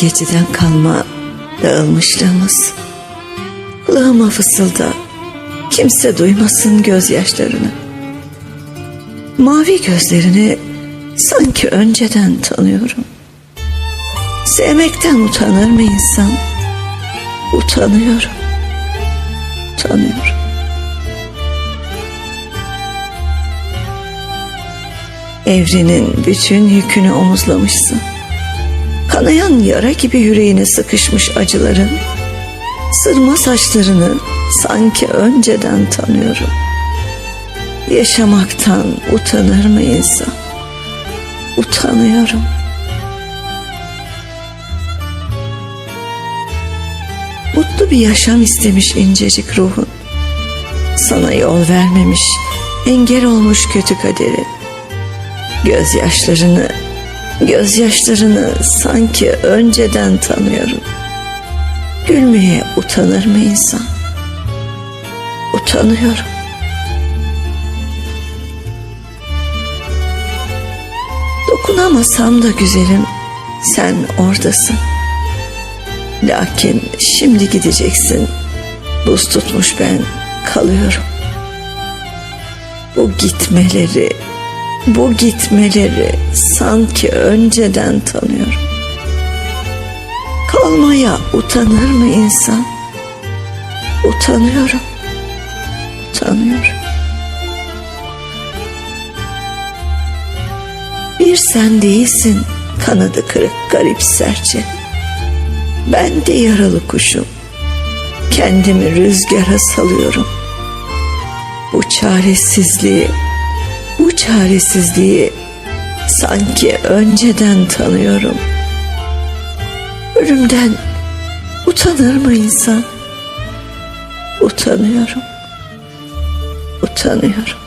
geceden kalma dağılmışlığımız. Kulağıma fısılda, kimse duymasın gözyaşlarını. Mavi gözlerini sanki önceden tanıyorum. Sevmekten utanır mı insan? Utanıyorum. Utanıyorum. Evrenin bütün yükünü omuzlamışsın. Kanayan yara gibi yüreğine sıkışmış acıların. Sırma saçlarını sanki önceden tanıyorum. Yaşamaktan utanır mı insan? Utanıyorum. Mutlu bir yaşam istemiş incecik ruhun. Sana yol vermemiş, engel olmuş kötü kaderi. Gözyaşlarını, gözyaşlarını sanki önceden tanıyorum. Gülmeye utanır mı insan? Utanıyorum. Dokunamasam da güzelim, sen oradasın. Lakin şimdi gideceksin. Buz tutmuş ben kalıyorum. Bu gitmeleri, bu gitmeleri sanki önceden tanıyorum. Kalmaya utanır mı insan? Utanıyorum. Utanıyorum. Bir sen değilsin kanadı kırık garip serçe. Ben de yaralı kuşum. Kendimi rüzgara salıyorum. Bu çaresizliği, bu çaresizliği sanki önceden tanıyorum. Ölümden utanır mı insan? Utanıyorum. Utanıyorum.